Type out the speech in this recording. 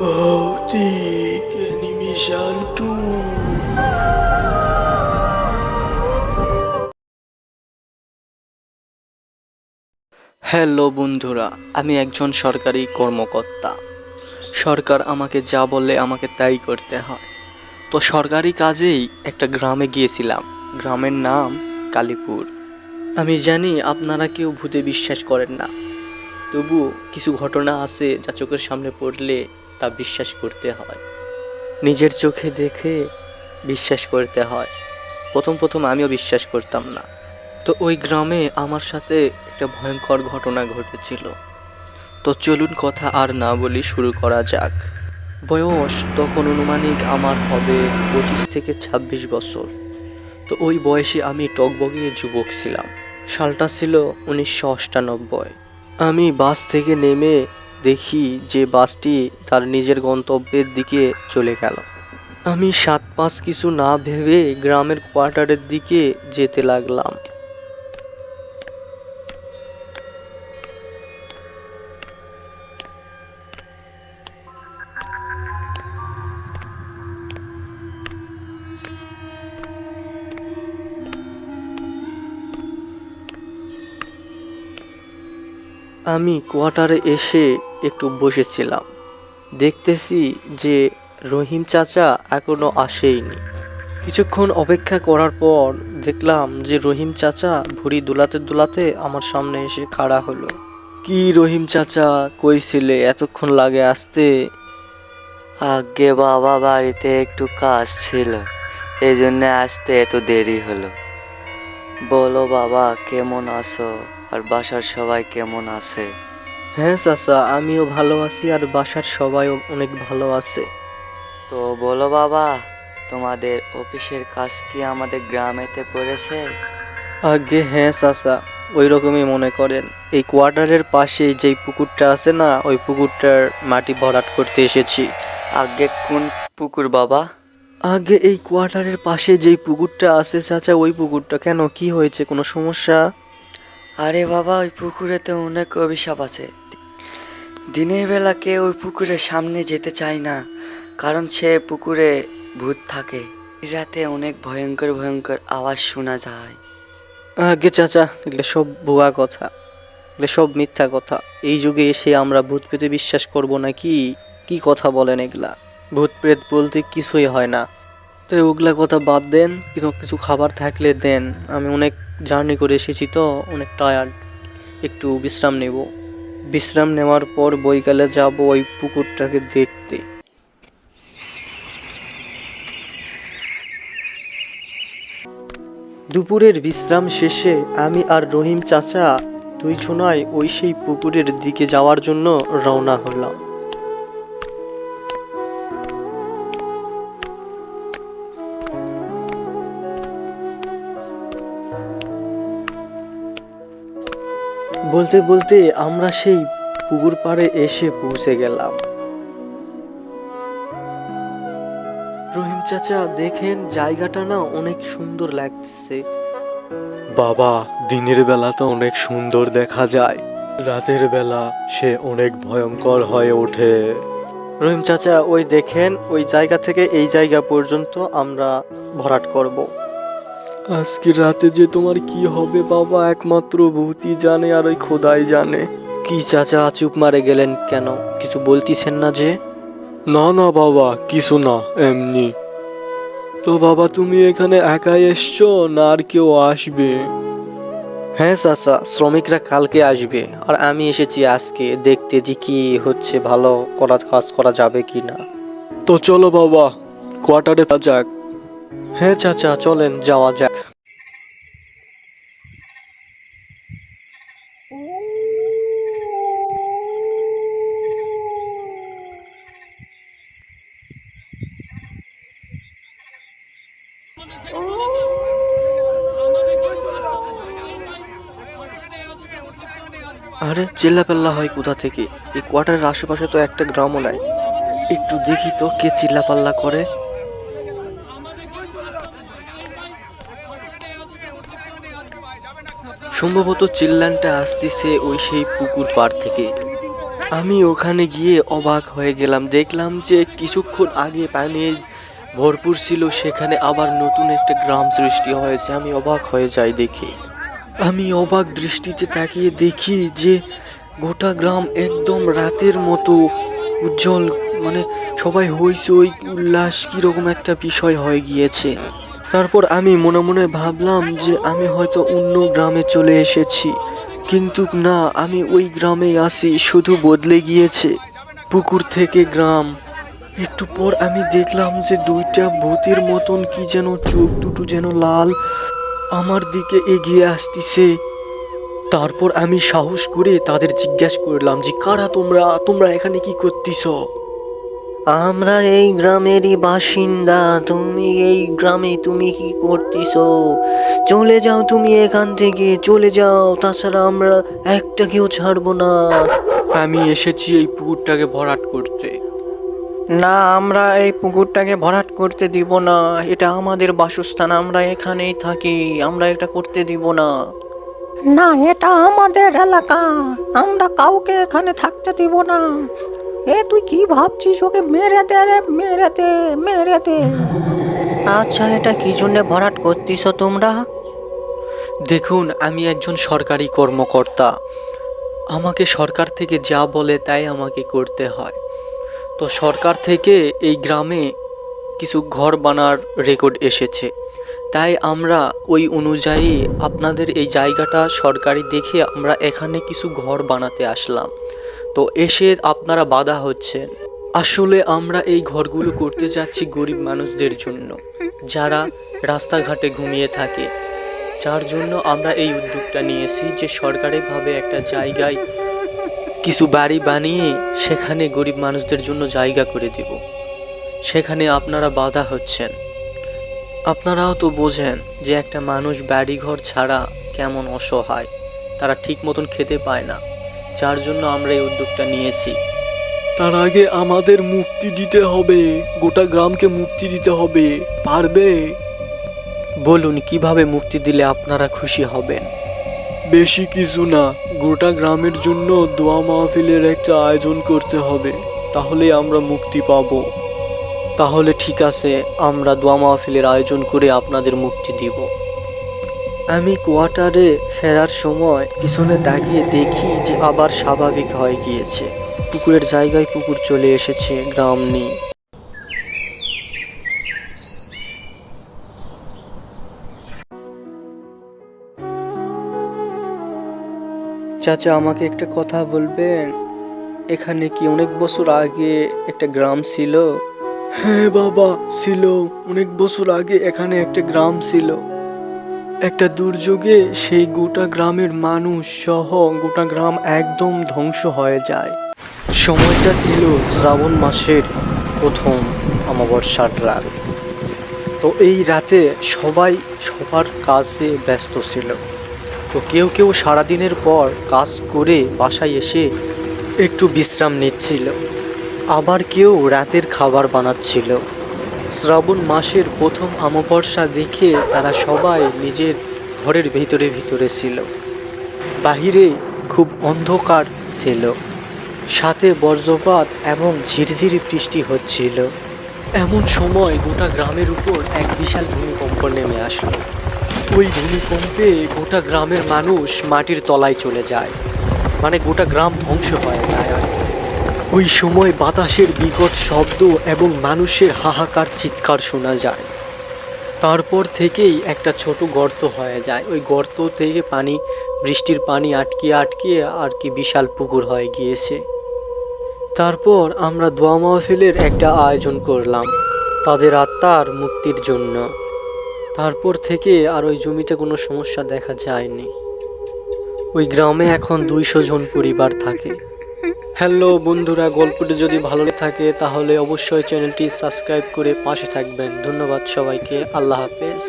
ভৌতিক animation two hello বন্ধুরা, আমি একজন সরকারি কর্মকর্তা। সরকার আমাকে যা বলে আমাকে তাই করতে হয়। তো সরকারি কাজেই একটা গ্রামে গিয়েছিলাম। গ্রামের নাম কালীপুর। আমি জানি আপনারা কেউ ভূতে বিশ্বাস করেন না। তবু কিছু ঘটনা আছে যা চোখের সামনে পড়লে তা বিশ্বাস করতে হয়। নিজের চোখে দেখে বিশ্বাস করতে হয়। প্রথম প্রথম আমিও বিশ্বাস করতাম না। তো ওই গ্রামে আমার সাথে একটা ভয়ঙ্কর ঘটনা ঘটেছিল। তো চলুন কথা আর না বলি শুরু করা যাক। বয়স তখন অনুমানিক আমার হবে পঁচিশ থেকে ছাব্বিশ বছর। তো ওই বয়সে আমি টকবগে যুবক ছিলাম। সালটা ছিল উনিশশো অষ্টানব্বই। আমি বাস থেকে নেমে দেখি যে বাসটি তার নিজের গন্তব্যের দিকে চলে গেল। আমি সাত পাঁচ কিছু না ভেবে গ্রামের কোয়ার্টারের দিকে যেতে লাগলাম। আমি কোয়ার্টারে এসে একটু বসেছিলাম। দেখতেছি যে রহিম চাচা এখনও আসেইনি। কিছুক্ষণ অপেক্ষা করার পর দেখলাম যে রহিম চাচা ভুড়ি দুলাতে দুলাতে আমার সামনে এসে খাড়া হলো। কি রহিম চাচা কইছিলে এতক্ষণ লাগে আসতে? আগে বাবা বাড়িতে একটু কাজ ছিল এই জন্য আসতে এত দেরি হলো। বলো বাবা, কেমন আছো? আর বাসার সবাই কেমন আছে? হ্যাঁ চাচা আমিও ভালো আছি আর বাসার সবাই অনেক ভালো আছে। তো বলো বাবা তোমাদের অফিসের কাজ কি আমাদের গ্রামেতে পড়েছে? আগে হ্যাঁ চাচা ওই রকমই মনে করেন। এই কোয়ার্টারের পাশে যেই পুকুরটা আছে না ওই পুকুরটার মাটি ভরাট করতে এসেছি। আগে কোন পুকুর বাবা? আগে এই কোয়ার্টারের পাশে যেই পুকুরটা আছে চাচা ওই পুকুরটা কেন? কি হয়েছে? কোনো সমস্যা? আরে বাবা, ওই পুকুরে তো অনেক অভিশাপ আছে। দিনের বেলা কেউ ওই পুকুরের সামনে যেতে চায় না, কারণ সে পুকুরে ভূত থাকে। রাতে অনেক ভয়ঙ্কর ভয়ঙ্কর আওয়াজ শোনা যায়। আগে চাচা, এগুলো সব ভুয়া কথা। এগুলো সব মিথ্যা কথা। এই যুগে এসে আমরা ভূত পেতে বিশ্বাস করব না কি কি কথা বলেন এগুলা? ভূত প্রেত বলতে কিছুই হয় না। তো ওগুলা কথা বাদ দেন কিন্তু কিছু খাবার থাকলে দেন। আমি অনেক জার্নি করে এসেছি তো, অনেক টায়ার্ড একটু বিশ্রাম নেব। বিশ্রাম নেওয়ার পর বৈকালে যাব ওই পুকুরটাকে দেখতে। দুপুরের বিশ্রাম শেষে আমি আর রহিম চাচা দুই জনায় ওই সেই পুকুরের দিকে যাওয়ার জন্য রওনা হলাম। বলতে বলতে আমরা সেই পুকুর পাড়ে এসে পৌঁছে গেলাম। রহিম চাচা দেখেন জায়গাটা না অনেক সুন্দর লাগছে। বাবা দিনের বেলা তো অনেক সুন্দর দেখা যায়। রাতের বেলা সে অনেক ভয়ঙ্কর হয়ে ওঠে। রহিম চাচা ওই দেখেন ওই জায়গা থেকে এই জায়গা পর্যন্ত আমরা ভরাট করব। আজকে রাতে যে তোমার কি হবে বাবা একমাত্র ভূতি জানে আর ওই খোদাই জানে। কি চাচা চুপ মারে গেলেন কেন? কিছু বলতিছেন না যে? না না বাবা কিছু না এমনি। তো বাবা তুমি এখানে একাই এসছো না আর কেউ আসবে? হ্যাঁ চাচা শ্রমিকরা কালকে আসবে আর আমি এসেছি আজকে দেখতে যে কি হচ্ছে ভালো করা কাজ করা যাবে কি না। তো চলো বাবা কোয়ার্টারে যাক। হ্যাঁ চাচা চলেন যাওয়া যাক। আরে চিল্লাপাল্লা হয় কোথা থেকে? এই কোয়ার্টারের আশেপাশে তো একটা গ্রামও নাই। একটু দেখি তো কে চিল্লাপাল্লা করে। সম্ভবত চিল্লানটা আসতেছে ওই সেই পুকুর পাড় থেকে। আমি ওখানে গিয়ে অবাক হয়ে গেলাম। দেখলাম যে কিছুক্ষণ আগে পানি ভরপুর ছিল, সেখানে আবার নতুন একটা গ্রাম সৃষ্টি হয়েছে। আমি অবাক হয়ে যাই দেখি। আমি অবাক দৃষ্টিতে তাকিয়ে দেখি যে গোটা গ্রাম একদম রাতের মতো উজ্জ্বল মানে সবাই হইচই, উল্লাস কীরকম একটা বিষয় হয়ে গিয়েছে। তারপর আমি মনে মনে ভাবলাম যে আমি হয়তো অন্য গ্রামে চলে এসেছি। কিন্তু না, আমি ওই গ্রামেই আসি শুধু বদলে গিয়েছে। পুকুর থেকে গ্রাম। একটু পর আমি দেখলাম যে দুইটা ভূতের মতন কি যেন চোখ দুটো যেন লাল আমার দিকে এগিয়ে আসতেছে। তারপর আমি সাহস করে তাদের জিজ্ঞাসা করলাম যে কারা তোমরা? তোমরা এখানে কি করতেছ? আমরা এই গ্রামেরই বাসিন্দা। তুমি এই গ্রামে তুমি কি করতেছো? চলে যাও তুমি এখান থেকে চলে যাও। তাছাড়া আমরা একটা কেউ ছাড়বো না। আমি এসেছি এই পুকুরটাকে ভরাট করতে। না আমরা এই পুকুরটাকে ভরাট করতে দিব না। এটা আমাদের বাসস্থান আমরা এখানেই থাকি আমরা এটা করতে দিব না। না এটা আমাদের এলাকা আমরা কাউকে এখানে থাকতে দিব না। এ তুই কি ভাবছিস ওকে মেরে দে রে মেরে দে মেরে দে। আচ্ছা এটা কি জন্য ভরাট করতেছো তোমরা? দেখুন আমি একজন সরকারি কর্মকর্তা। আমাকে সরকার থেকে যা বলে তাই আমাকে করতে হয়। তো সরকার থেকে এই গ্রামে কিছু ঘর বানার রেকর্ড এসেছে। তাই আমরা ওই অনুযায়ী আপনাদের এই জায়গাটা সরকারি দেখে আমরা এখানে কিছু ঘর বানাতে আসলাম। তো এসে আপনারা বাধা হচ্ছেন। আসলে আমরা এই ঘরগুলো করতে যাচ্ছি গরিব মানুষদের জন্য, যারা রাস্তাঘাটে ঘুমিয়ে থাকে। যার জন্য আমরা এই উদ্যোগটা নিয়েছি যে সরকারিভাবে একটা জায়গায় কিছু বাড়ি বানিয়ে সেখানে গরিব মানুষদের জন্য জায়গা করে দেব। সেখানে আপনারা বাধা হচ্ছেন। আপনারাও তো বোঝেন যে একটা মানুষ বাড়িঘর ছাড়া কেমন অসহায়। তারা ঠিক মতন খেতে পায় না যার জন্য আমরা এই উদ্যোগটা নিয়েছি। তার আগে আমাদের মুক্তি দিতে হবে গোটা গ্রামকে মুক্তি দিতে হবে পারবে? বলুন কীভাবে মুক্তি দিলে আপনারা খুশি হবেন? বেশি কিছু না, গোটা গ্রামের জন্য দোয়া মাহফিলের একটা আয়োজন করতে হবে, তাহলে আমরা মুক্তি পাব। তাহলে ঠিক আছে, আমরা দোয়া মাহফিলের আয়োজন করে আপনাদের মুক্তি দিব। আমি কোয়ার্টারে ফেরার সময় পিছনে তাকিয়ে দেখি যে আবার স্বাভাবিক হয়ে গিয়েছে। পুকুরের জায়গায় পুকুর চলে এসেছে, গ্রাম নেই। চাচা আমাকে একটা কথা বলবেন? এখানে কি অনেক বছর আগে একটা গ্রাম ছিল? হ্যাঁ বাবা ছিল। অনেক বছর আগে এখানে একটা গ্রাম ছিল। একটা দুর্যোগে সেই গোটা গ্রামের মানুষ সহ গোটা গ্রাম একদম ধ্বংস হয়ে যায়। সময়টা ছিল শ্রাবণ মাসের প্রথম অমাবস্যার রাত। তো এই রাতে সবাই সবার কাজে ব্যস্ত ছিল। তো কেউ কেউ সারাদিনের পর কাজ করে বাসায় এসে একটু বিশ্রাম নিচ্ছিল। আবার কেউ রাতের খাবার বানাচ্ছিল। শ্রাবণ মাসের প্রথম অমাবস্যা দেখে তারা সবাই নিজের ঘরের ভিতরে ভিতরে ছিল। বাহিরে খুব অন্ধকার ছিল। সাথে বজ্রপাত এবং ঝিরঝিরি বৃষ্টি হচ্ছিল। এমন সময় গোটা গ্রামের উপর এক বিশাল ভূমিকম্প নেমে আসলো। ওই ভূমিকম্পে গোটা গ্রামের মানুষ মাটির তলায় চলে যায়। মানে গোটা গ্রাম ধ্বংস হয়ে যায় আর ওই সময় বাতাসের বিকট শব্দ এবং মানুষের হাহাকার চিৎকার শোনা যায়। তারপর থেকেই একটা ছোট গর্ত হয়ে যায়। ওই গর্ত থেকে পানি, বৃষ্টির পানি আটকিয়ে আটকিয়ে আর কি বিশাল পুকুর হয়ে গিয়েছে। তারপর আমরা দোয়া মাহফিলের একটা আয়োজন করলাম, তাদের আত্মার মুক্তির জন্য। তারপর থেকে আর ওই জমিতে কোনো সমস্যা দেখা যায়নি। ওই গ্রামে এখন দুইশো জন পরিবার থাকে। হ্যালো বন্ধুরা, গল্পটি যদি ভালো থাকে তাহলে অবশ্যই চ্যানেলটি সাবস্ক্রাইব করে পাশে থাকবেন। ধন্যবাদ সবাইকে, আল্লাহ হাফেজ।